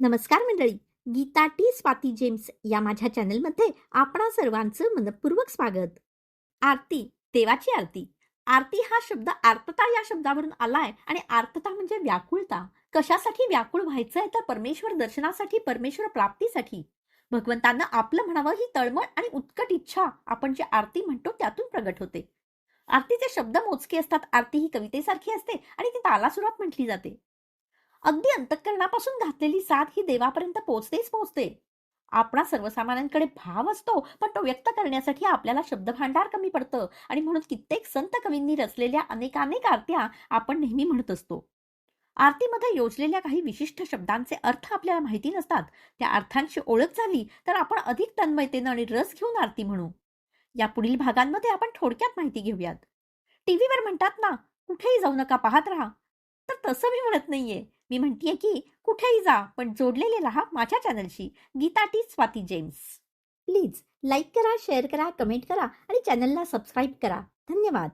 नमस्कार मंडळी. Gita T. Swati James या माझ्या चॅनलमध्ये आपणा सर्वांचं मनपूर्वक स्वागत. आरती देवाची आरती. आरती हा शब्द आर्तता या शब्दावरून आलाय आणि आर्तता म्हणजे व्याकुळता. कशासाठी व्याकुळ व्हायचंय तर परमेश्वर दर्शनासाठी परमेश्वर प्राप्तीसाठी. भगवंतांना आपलं म्हणावं ही तळमळ आणि उत्कट इच्छा आपण जे आरती म्हणतो त्यातून प्रगट होते. आरतीचे शब्द मोजके असतात. आरती ही कवितेसारखी असते आणि ती तालासुरात म्हटली जाते. अगदी अंतःकरणापासून घातलेली साथ ही देवापर्यंत पोचतेच पोहोचते. आपणा सर्वसामान्यांकडे भाव असतो पण तो व्यक्त करण्यासाठी आपल्याला शब्दभांडार कमी पडतं आणि म्हणून कित्येक संत कवींनी रचलेल्या अनेकानेक आरत्या आपण नेहमी म्हणत असतो. आरतीमध्ये योजलेल्या काही विशिष्ट शब्दांचे अर्थ आपल्याला माहिती नसतात. त्या अर्थांची ओळख झाली तर आपण अधिक तन्मयतेनं आणि रस घेऊन आरती म्हणू. या पुढील भागांमध्ये आपण थोडक्यात माहिती घेऊयात. टीव्हीवर म्हणतात ना कुठेही जाऊ नका पाहत राहा. तर तसं मी म्हणत नाहीये. मी म्हणतीये की कुठेही जा पण जोडलेले राहा माझ्या चॅनलशी Geeta T Swati James. Please like करा शेअर करा कमेंट करा आणि चॅनलला सबस्क्राईब करा. धन्यवाद.